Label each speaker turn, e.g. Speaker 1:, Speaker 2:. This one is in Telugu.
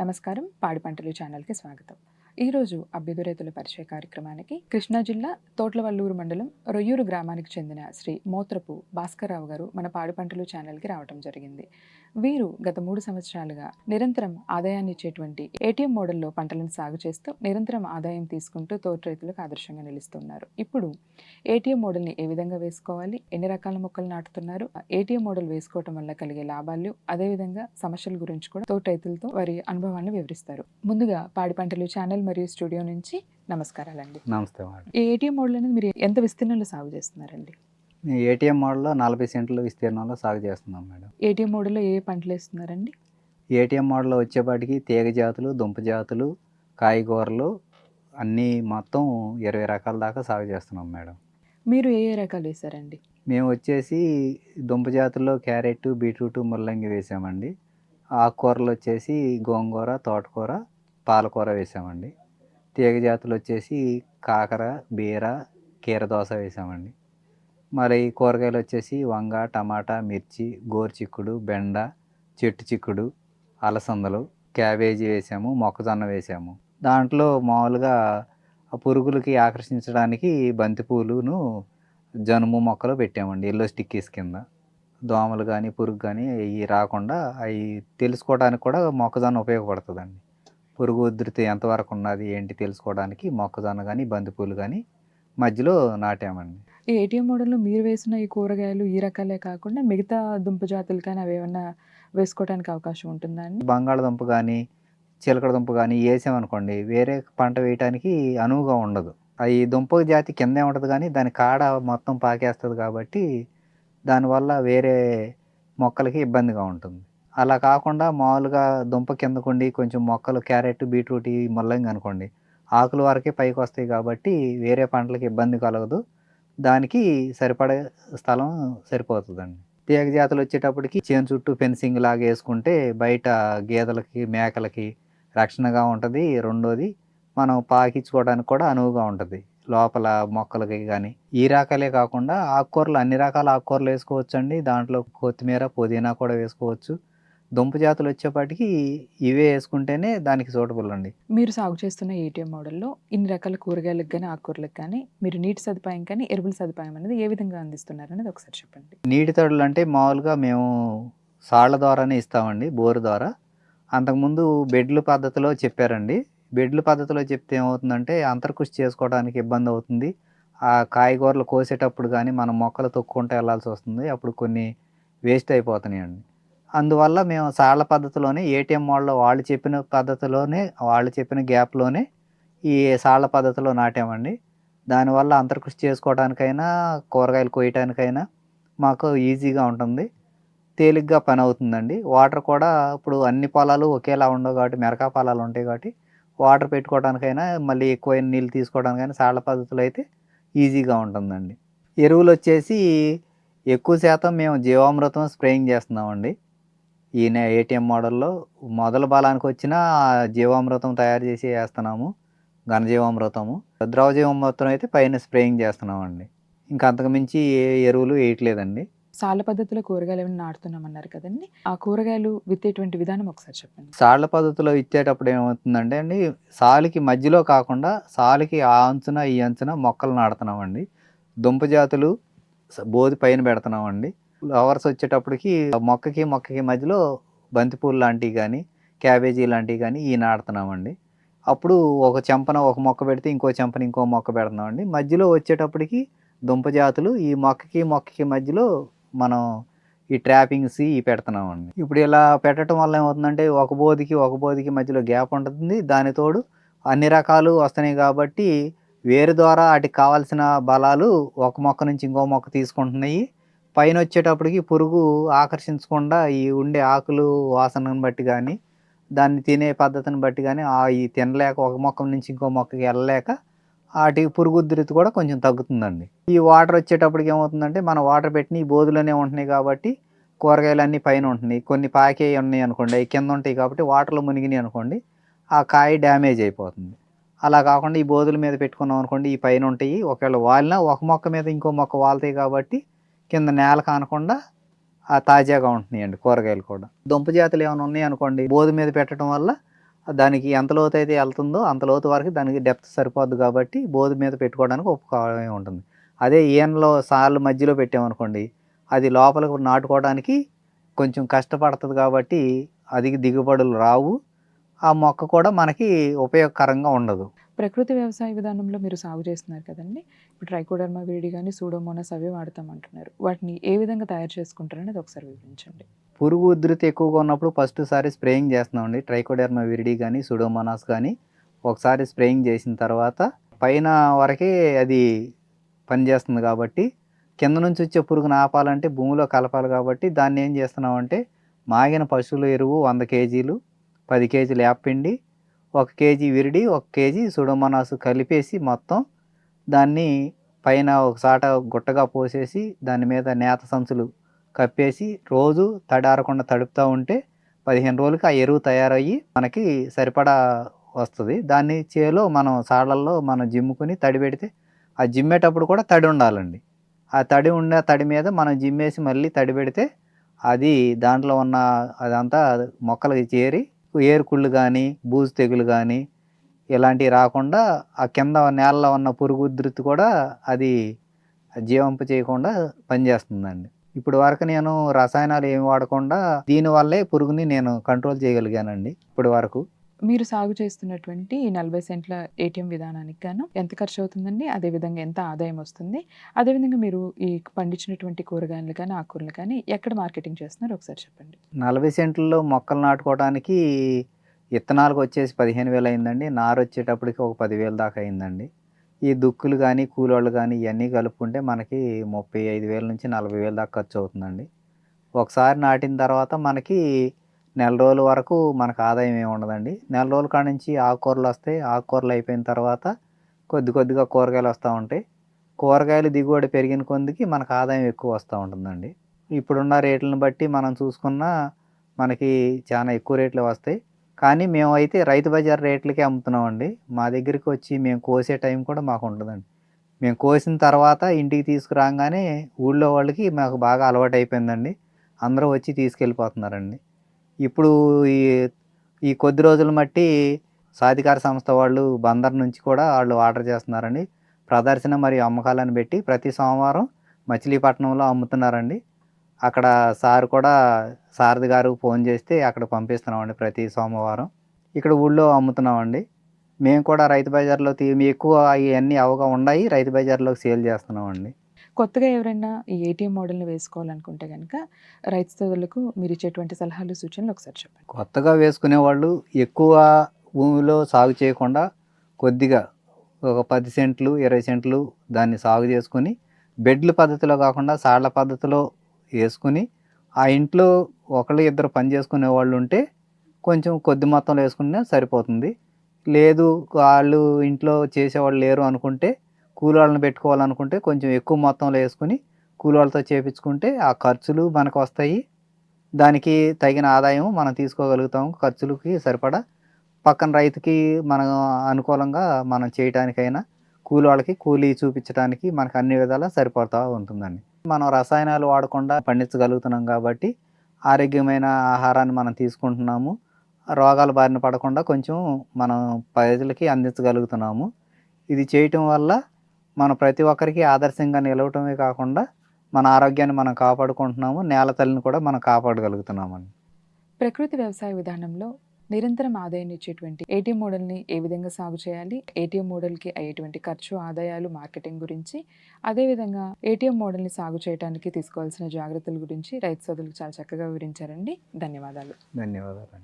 Speaker 1: నమస్కారం. పాడి పంటలు ఛానల్కి స్వాగతం. ఈరోజు అభ్యుదయ రైతుల పరిచయ కార్యక్రమానికి కృష్ణా జిల్లా తోట్లవల్లూరు మండలం రొయ్యూరు గ్రామానికి చెందిన శ్రీ మోత్రపు భాస్కర్రావు గారు మన పాడి పంటలు ఛానల్కి రావడం జరిగింది. వీరు గత మూడు సంవత్సరాలుగా నిరంతరం ఆదాయాన్ని ఇచ్చేటువంటి ఏటీఎం మోడల్లో పంటలను సాగు చేస్తూ నిరంతరం ఆదాయం తీసుకుంటూ తోటి రైతులకు ఆదర్శంగా నిలుస్తున్నారు. ఇప్పుడు ఏటీఎం మోడల్ని ఏ విధంగా వేసుకోవాలి? ఎన్ని రకాల మొక్కలు నాటుతున్నారు? ఏటీఎం మోడల్ వేసుకోవటం వల్ల కలిగే లాభాలు అదేవిధంగా సమస్యల గురించి కూడా తోటి రైతులతో వారి అనుభవాన్ని వివరిస్తారు. ముందుగా పాడి పంటలు ఛానల్ మరియు స్టూడియో నుంచి నమస్కారాలండి.
Speaker 2: నమస్తే మేడం.
Speaker 1: ఈ ఏటీఎం మోడల్ అనేది మీరు ఎంత విస్తీర్ణంలో సాగు చేస్తున్నారండి?
Speaker 2: ఏటీఎం మోడల్లో నలభై సెంట్ల విస్తీర్ణంలో సాగు చేస్తున్నాం మేడం.
Speaker 1: ఏటీఎం మోడల్లో ఏ ఏ పంటలు వేస్తున్నారండి?
Speaker 2: ఏటీఎం మోడల్లో వచ్చేపాటికి తీగ జాతులు దుంప జాతులు కాయగూరలు అన్నీ మొత్తం ఇరవై రకాల దాకా సాగు చేస్తున్నాం మేడం.
Speaker 1: మీరు ఏ ఏ రకాలు వేశారండి?
Speaker 2: మేము వచ్చేసి దుంప జాతుల్లో క్యారెట్ బీట్రూట్ ముల్లంగి వేసామండి. ఆకుకూరలు వచ్చేసి గోంగూర తోటకూర పాలకూర వేసామండి. తీగ జాతులు వచ్చేసి కాకర బీర కీరదోస వేసామండి. మరి కూరగాయలు వచ్చేసి వంగ టమాటా మిర్చి గోరుచిక్కుడు బెండ చెట్టు చిక్కుడు అలసందలు క్యాబేజీ వేసాము మొక్కజొన్న వేసాము. దాంట్లో మామూలుగా పురుగులకి ఆకర్షించడానికి బంతిపూలును జనుము మొక్కలు పెట్టామండి ఎల్లో స్టిక్కీస్ కింద. దోమలు కానీ పురుగు కానీ అవి రాకుండా అవి తెలుసుకోవడానికి కూడా మొక్కజొన్న ఉపయోగపడుతుందండి. పురుగు ఉధృతి ఎంతవరకు ఉన్నది ఏంటి తెలుసుకోవడానికి మొక్కజొన్న కానీ బంతిపూలు కానీ మధ్యలో నాటామండి.
Speaker 1: ఈ ఏటీఎం మోడల్లో మీరు వేసిన ఈ కూరగాయలు ఈ రకాలే కాకుండా మిగతా దుంప జాతులు కానీ అవి ఏమన్నా వేసుకోవడానికి అవకాశం ఉంటుందా అండి?
Speaker 2: బంగాళదుంప కానీ చిలకడ దుంప కానీ వేసామనుకోండి వేరే పంట వేయటానికి అనువుగా ఉండదు. అవి దుంప జాతి కిందే ఉంటుంది కానీ దాని కాడ మొత్తం పాకేస్తుంది కాబట్టి దానివల్ల వేరే మొక్కలకి ఇబ్బందిగా ఉంటుంది. అలా కాకుండా మామూలుగా దుంప కిందకుండి కొంచెం మొక్కలు క్యారెట్ బీట్రూట్ ఈ ముల్లంగి అనుకోండి. ఆకుల వరకే పైకి వస్తాయి కాబట్టి వేరే పంటలకు ఇబ్బంది కలగదు. దానికి సరిపడే స్థలం సరిపోతుందండి. తీగ జాతులు వచ్చేటప్పటికి చేను చుట్టూ ఫెన్సింగ్ లాగా వేసుకుంటే బయట గేదెలకి మేకలకి రక్షణగా ఉంటుంది. రెండోది మనం పాకించుకోవడానికి కూడా అనువుగా ఉంటుంది. లోపల మొక్కలకి కానీ ఈ రకాలే కాకుండా ఆకుకూరలు అన్ని రకాల ఆకుకూరలు వేసుకోవచ్చు అండి దాంట్లో కొత్తిమీర పుదీనా కూడా వేసుకోవచ్చు. దుంప జాతులు వచ్చేపాటికి ఇవే వేసుకుంటేనే దానికి సూటబుల్ అండి.
Speaker 1: మీరు సాగు చేస్తున్న ఏటీఎం మోడల్లో ఇన్ని రకాల కూరగాయలకు కానీ ఆకుకూరలకు కానీ మీరు నీటి సదుపాయం కానీ ఎరువుల సదుపాయం అనేది ఏ విధంగా అందిస్తున్నారు అనేది ఒకసారి చెప్పండి.
Speaker 2: నీటి తడులు అంటే మామూలుగా మేము సాళ్ళ ద్వారానే ఇస్తామండి బోరు ద్వారా. అంతకుముందు బెడ్లు పద్ధతిలో చెప్పారండి. బెడ్లు పద్ధతిలో చెప్తే ఏమవుతుందంటే అంతర్కృషి చేసుకోవడానికి ఇబ్బంది అవుతుంది. ఆ కాయగూరలు కోసేటప్పుడు కానీ మనం మొక్కలు తొక్కుంటూ వెళ్ళాల్సి వస్తుంది. అప్పుడు కొన్ని వేస్ట్ అయిపోతున్నాయండి. అందువల్ల మేము సాళ్ళ పద్ధతిలోనే ఏటీఎం మోడల్లో వాళ్ళు చెప్పిన పద్ధతిలోనే వాళ్ళు చెప్పిన గ్యాప్లోనే ఈ సాళ్ళ పద్ధతిలో నాటామండి. దానివల్ల అంతర్కృషి చేసుకోవడానికైనా కూరగాయలు కోయటానికైనా మాకు ఈజీగా ఉంటుంది. తేలిగ్గా పని అవుతుందండి. వాటర్ కూడా ఇప్పుడు అన్ని పొలాలు ఒకేలా ఉండవు కాబట్టి మెరకా పొలాలు ఉంటాయి కాబట్టి వాటర్ పెట్టుకోవడానికైనా మళ్ళీ ఎక్కువైన నీళ్ళు తీసుకోవడానికైనా సాళ్ళ పద్ధతిలో అయితే ఈజీగా ఉంటుందండి. ఎరువులు వచ్చేసి ఎక్కువ శాతం మేము జీవామృతం స్ప్రేయింగ్ చేస్తున్నామండి. ఈయన ఏటీఎం మోడల్లో మొదల బలానికి వచ్చిన జీవామృతం తయారు చేసి వేస్తున్నాము. ఘనజీవామృతము. ద్రవ జీవామృతం అయితే పైన స్ప్రేయింగ్ చేస్తున్నామండి. ఇంకా అంతకుమించి ఏ ఎరువులు వేయట్లేదండి.
Speaker 1: సాల పద్ధతిలో కూరగాయలు ఏమైనా నాటుతున్నామన్నారు కదండి. ఆ కూరగాయలు విత్తేటువంటి విధానం ఒకసారి చెప్పండి.
Speaker 2: సాళ్ళ పద్ధతిలో ఇచ్చేటప్పుడు ఏమవుతుందంటే అండి సాలుకి మధ్యలో కాకుండా సాలుకి ఆ అంచున ఈ అంచున మొక్కలు నాడుతున్నామండి దుంప జాతులు బోధి పైన పెడుతున్నామండి. ఫ్లవర్స్ వచ్చేటప్పటికి మొక్కకి మొక్కకి మధ్యలో బంతిపూలు లాంటివి కానీ క్యాబేజీ లాంటివి కానీ ఈ నాడుతున్నామండి అప్పుడు ఒక చెంపన ఒక మొక్క పెడితే ఇంకో చెంపన ఇంకో మొక్క పెడుతున్నామండి. మధ్యలో వచ్చేటప్పటికి దుంప జాతులు ఈ మొక్కకి మొక్కకి మధ్యలో మనం ఈ ట్రాపింగ్స్ ఈ పెడుతున్నామండి. ఇప్పుడు ఇలా పెట్టడం వల్ల ఏమవుతుందంటే ఒక బోధికి ఒక బోధికి మధ్యలో గ్యాప్ ఉంటుంది. దానితోడు అన్ని రకాలు వస్తున్నాయి కాబట్టి వేరు ద్వారా వాటికి కావాల్సిన బలాలు ఒక మొక్క నుంచి ఇంకో మొక్క తీసుకుంటున్నాయి. పైన వచ్చేటప్పటికి పురుగు ఆకర్షించకుండా ఈ ఉండే ఆకులు వాసనను బట్టి కానీ దాన్ని తినే పద్ధతిని బట్టి కానీ ఆ ఈ తినలేక ఒక మొక్క నుంచి ఇంకో మొక్కకి వెళ్ళలేక వాటి పురుగు ఉధృతి కూడా కొంచెం తగ్గుతుందండి. ఈ వాటర్ వచ్చేటప్పటికి ఏమవుతుందంటే మనం వాటర్ పెట్టిన ఈ బోధులోనే ఉంటున్నాయి కాబట్టి కూరగాయలు అన్నీ పైన ఉంటున్నాయి. కొన్ని పాకే ఉన్నాయి అనుకోండి అవి కింద ఉంటాయి కాబట్టి వాటర్లో మునిగినాయి అనుకోండి ఆ కాయ డ్యామేజ్ అయిపోతుంది. అలా కాకుండా ఈ బోధుల మీద పెట్టుకున్నాం అనుకోండి ఈ పైన ఉంటాయి. ఒకవేళ వాలినా ఒక మొక్క మీద ఇంకో మొక్క వాళ్తాయి కాబట్టి కింద నేల కానకుండా ఆ తాజాగా ఉంటున్నాయండి కూరగాయలు కూడా. దుంప జాతులు ఏమైనా ఉన్నాయి అనుకోండి బోధి మీద పెట్టడం వల్ల దానికి ఎంత లోతు అయితే వెళ్తుందో అంత లోతు వరకు దానికి డెప్త్ సరిపోద్ది కాబట్టి బోధి మీద పెట్టుకోవడానికి ఉపకారమే ఉంటుంది. అదే ఈయనలో సార్లు మధ్యలో పెట్టామనుకోండి అది లోపలికి నాటుకోవడానికి కొంచెం కష్టపడుతుంది కాబట్టి అది దిగుబడులు రావు. ఆ మొక్క కూడా మనకి ఉపయోగకరంగా ఉండదు.
Speaker 1: ప్రకృతి వ్యవసాయ విధానంలో మీరు సాగు చేస్తున్నారు కదండి. ఇప్పుడు ట్రైకోడర్మా వేడి కానీ సూడోమోనాస్ అవి వాడతామంటున్నారు. వాటిని ఏ విధంగా తయారు చేసుకుంటారు అనేది ఒకసారి వివరించండి.
Speaker 2: పురుగు ఉధృతి ఎక్కువగా ఉన్నప్పుడు ఫస్ట్ సారి స్ప్రేయింగ్ చేస్తున్నామండి. ట్రైకోడెర్మా విరిడి కానీ సుడోమోనాస్ కానీ ఒకసారి స్ప్రేయింగ్ చేసిన తర్వాత పైన వరకే అది పనిచేస్తుంది కాబట్టి కింద నుంచి వచ్చే పురుగును ఆపాలంటే భూమిలో కలపాలి కాబట్టి దాన్ని ఏం చేస్తున్నామంటే మాగిన పశువుల ఎరువు వంద కేజీలు పది కేజీలు యాపిండి ఒక కేజీ విరిడి ఒక కేజీ సుడోమోనాస్ కలిపేసి మొత్తం దాన్ని పైన ఒక సాట గుట్టగా పోసేసి దాని మీద నేత సంచులు కప్పేసి రోజు తడారకుండా తడుపుతూ ఉంటే పదిహేను రోజులకి ఆ ఎరువు తయారయ్యి మనకి సరిపడా వస్తుంది. దాన్ని చేలో మనం సాళ్ళల్లో మనం జిమ్ముకుని తడి పెడితే ఆ జిమ్మేటప్పుడు కూడా తడి ఉండాలండి. ఆ తడి ఉన్న తడి మీద మనం జిమ్మేసి మళ్ళీ తడి పెడితే అది దాంట్లో ఉన్న అదంతా మొక్కలకి చేరి ఏరుకుళ్ళు కానీ బూజు తెగులు కానీ ఇలాంటివి రాకుండా ఆ కింద నేలలో ఉన్న పురుగు ఉధృతి కూడా అది జీవంప చేయకుండా పనిచేస్తుందండి. ఇప్పుడు వరకు నేను రసాయనాలు ఏమి వాడకుండా దీనివల్లే పురుగుని నేను కంట్రోల్ చేయగలిగానండి. ఇప్పటి వరకు
Speaker 1: మీరు సాగు చేస్తున్నటువంటి ఈ నలభై సెంట్ల ఏటీఎం విధానానికి గాను ఎంత ఖర్చు అవుతుందండి? అదేవిధంగా ఎంత ఆదాయం వస్తుంది? అదేవిధంగా మీరు ఈ పండించినటువంటి కూరగాయలు కానీ ఆకుకూరలు కానీ ఎక్కడ మార్కెటింగ్ చేస్తున్నారు? ఒకసారి చెప్పండి.
Speaker 2: నలభై సెంట్లలో మొక్కలు నాటుకోవడానికి విత్తనాలకు వచ్చేసి పదిహేను వేలు అయిందండి. నారు వచ్చేటప్పటికి ఒక పదివేలు దాకా అయిందండి. ఈ దుక్కులు కానీ కూలోళ్ళు కానీ ఇవన్నీ కలుపుకుంటే మనకి ముప్పై ఐదు వేల నుంచి నలభై వేలు దాకా ఖర్చు అవుతుందండి. ఒకసారి నాటిన తర్వాత మనకి నెల రోజుల వరకు మనకు ఆదాయం ఏమి ఉండదండి. నెల రోజుల కాడ నుంచి ఆకుకూరలు వస్తాయి. ఆకుకూరలు అయిపోయిన తర్వాత కొద్ది కొద్దిగా కూరగాయలు వస్తూ ఉంటాయి. కూరగాయలు దిగుబడి పెరిగిన కొందికి మనకు ఆదాయం ఎక్కువ వస్తూ ఉంటుందండి. ఇప్పుడున్న రేట్లను బట్టి మనం చూసుకున్నా మనకి చాలా ఎక్కువ రేట్లు వస్తాయి. కానీ మేమైతే రైతు బజార్ రేట్లకే అమ్ముతున్నామండి. మా దగ్గరికి వచ్చి మేము కోసే టైం కూడా మాకు ఉంటుందండి మేము కోసిన తర్వాత ఇంటికి తీసుకురాగానే ఊళ్ళో వాళ్ళకి మాకు బాగా అలవాటు అయిపోయిందండి. అందరూ వచ్చి తీసుకెళ్ళిపోతున్నారండి. ఇప్పుడు ఈ ఈ కొద్ది రోజులు మట్టి సాధికార సంస్థ వాళ్ళు బందర్ నుంచి కూడా వాళ్ళు ఆర్డర్ చేస్తున్నారండి. ప్రదర్శన మరియు అమ్మకాలను పెట్టి ప్రతి సోమవారం మచిలీపట్నంలో అమ్ముతున్నారండి. అక్కడ సార్ కూడా సారథి గారు ఫోన్ చేస్తే అక్కడ పంపిస్తున్నామండి ప్రతి సోమవారం. ఇక్కడ ఊళ్ళో అమ్ముతున్నామండి. మేము కూడా రైతు బజార్లో తీ ఎక్కువ అవన్నీ అవగా ఉన్నాయి రైతు బజార్లో సేల్ చేస్తున్నామండి.
Speaker 1: కొత్తగా ఎవరైనా ఈ ఏటీఎం మోడల్ని వేసుకోవాలనుకుంటే కనుక రైతు సోదరులకు మీరు ఇచ్చేటువంటి సలహాలు సూచనలు ఒకసారి చెప్పండి.
Speaker 2: కొత్తగా వేసుకునే వాళ్ళు ఎక్కువ భూమిలో సాగు చేయకుండా కొద్దిగా ఒక పది సెంట్లు ఇరవై సెంట్లు దాన్ని సాగు చేసుకుని బెడ్ల పద్ధతిలో కాకుండా సాళ్ళ పద్ధతిలో వేసుకుని ఆ ఇంట్లో ఒకళ్ళు ఇద్దరు పని చేసుకునే వాళ్ళు ఉంటే కొంచెం కొద్ది మొత్తంలో వేసుకున్నా సరిపోతుంది. లేదు వాళ్ళు ఇంట్లో చేసేవాళ్ళు లేరు అనుకుంటే కూలోళ్ళని పెట్టుకోవాలనుకుంటే కొంచెం ఎక్కువ మొత్తంలో వేసుకుని కూలోళ్ళతో చేపించుకుంటే ఆ ఖర్చులు మనకు వస్తాయి. దానికి తగిన ఆదాయం మనం తీసుకోగలుగుతాం ఖర్చులకి సరిపడా పక్కన రైతుకి మనం అనుకూలంగా మనం చేయటానికైనా కూలి వాళ్ళకి కూలీ చూపించడానికి మనకు అన్ని విధాలా సరిపడతా ఉంటుందండి. మనం రసాయనాలు వాడకుండా పండించగలుగుతున్నాం కాబట్టి ఆరోగ్యమైన ఆహారాన్ని మనం తీసుకుంటున్నాము. రోగాల బారిన పడకుండా కొంచెం మనం ప్రజలకి అందించగలుగుతున్నాము. ఇది చేయటం వల్ల మన ప్రతి ఒక్కరికి ఆదర్శంగా నిలవటమే కాకుండా మన ఆరోగ్యాన్ని మనం కాపాడుకుంటున్నాము నేల తల్లిని కూడా మనం కాపాడగలుగుతున్నామండి.
Speaker 1: ప్రకృతి వ్యవసాయ విధానంలో నిరంతరం ఆదాయాన్ని ఇచ్చేటువంటి ఏటీఎం మోడల్ని ఏ విధంగా సాగు చేయాలి ఏటీఎం మోడల్కి అయ్యేటువంటి ఖర్చు ఆదాయాలు మార్కెటింగ్ గురించి అదేవిధంగా ఏటీఎం మోడల్ని సాగు చేయడానికి తీసుకోవాల్సిన జాగ్రత్తల గురించి రైతు సోదరులకు చాలా చక్కగా వివరించారండి. ధన్యవాదాలు.
Speaker 2: ధన్యవాదాలు